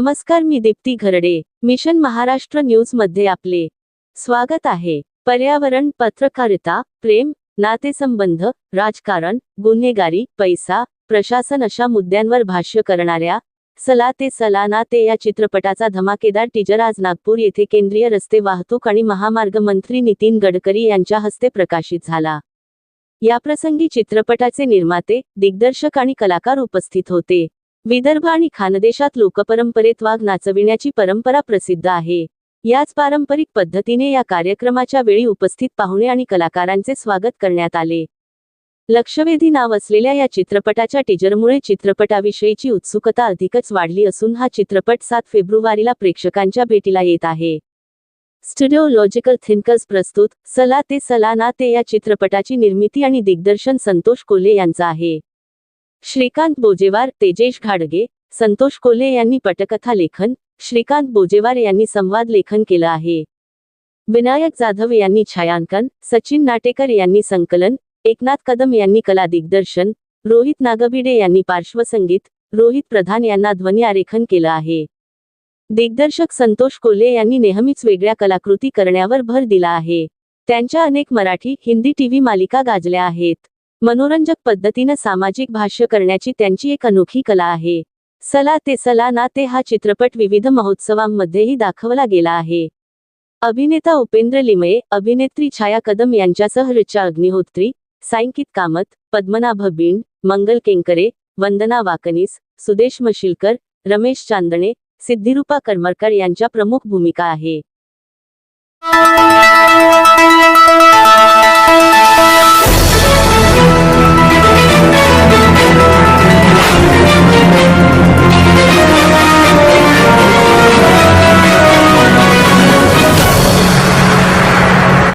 नमस्कार मी दीप्ती घरडे मिशन महाराष्ट्र न्यूजमध्ये आपले स्वागत आहे. पर्यावरण पत्रकारिता प्रेम नातेसंबंध राजकारण गुन्हेगारी पैसा प्रशासन अशा मुद्द्यांवर भाष्य करणाऱ्या सला ते सला ना ते या चित्रपटाचा धमाकेदार टीजर आज नागपूर येथे केंद्रीय रस्ते वाहतूक आणि महामार्ग मंत्री नितीन गडकरी यांच्या हस्ते प्रकाशित झाला. याप्रसंगी चित्रपटाचे निर्माते दिग्दर्शक आणि कलाकार उपस्थित होते. विदर्भ आणि खानदेशात लोकपरंपरेत वाघ नाचविण्याची परंपरा प्रसिद्ध आहे. याच पारंपरिक पद्धतीने या कार्यक्रमाच्या वेळी उपस्थित पाहुणे आणि कलाकारांचे स्वागत करण्यात आले. लक्षवेधी नाव असलेल्या या चित्रपटाच्या टीजरमुळे चित्रपटाविषयीची उत्सुकता अधिकच वाढली असून हा चित्रपट सात फेब्रुवारीला प्रेक्षकांच्या भेटीला येत आहे. स्टुडिओ लॉजिकल थिंकर्स प्रस्तुत सला ते सला ना ते या चित्रपटाची निर्मिती आणि दिग्दर्शन संतोष कोल्हे यांचं आहे. श्रीकांत बोजेवार तेजेश घाडगे संतोष कोल्हे यांनी पटकथा लेखन श्रीकांत बोजेवार यांनी संवाद लेखन केलं आहे. विनायक जाधव यांनी छायांकन सचिन नाटेकर यांनी संकलन एकनाथ कदम यांनी कला दिग्दर्शन रोहित नागभिडे यांनी पार्श्वसंगीत रोहित प्रधान यांना ध्वनी आरेखन केलं आहे. दिग्दर्शक संतोष कोल्हे यांनी नेहमीच वेगळ्या कलाकृती करण्यावर भर दिला आहे. त्यांच्या अनेक मराठी हिंदी टीव्ही मालिका गाजल्या आहेत. मनोरंजक पद्धतीनं सामाजिक भाष्य करण्याची त्यांची एक अनोखी कला आहे. सला ते सला ना ते हा चित्रपट विविध महोत्सवांमध्येही दाखवला गेला आहे. अभिनेता उपेंद्र लिमये अभिनेत्री छाया कदम यांच्यासह रिचा अग्निहोत्री सायंकित कामत पद्मनाभ बिंड मंगल केंकरे वंदना वाकनीस सुदेश मशिलकर रमेश चांदणे सिद्धिरूपा करमरकर यांच्या प्रमुख भूमिका आहे.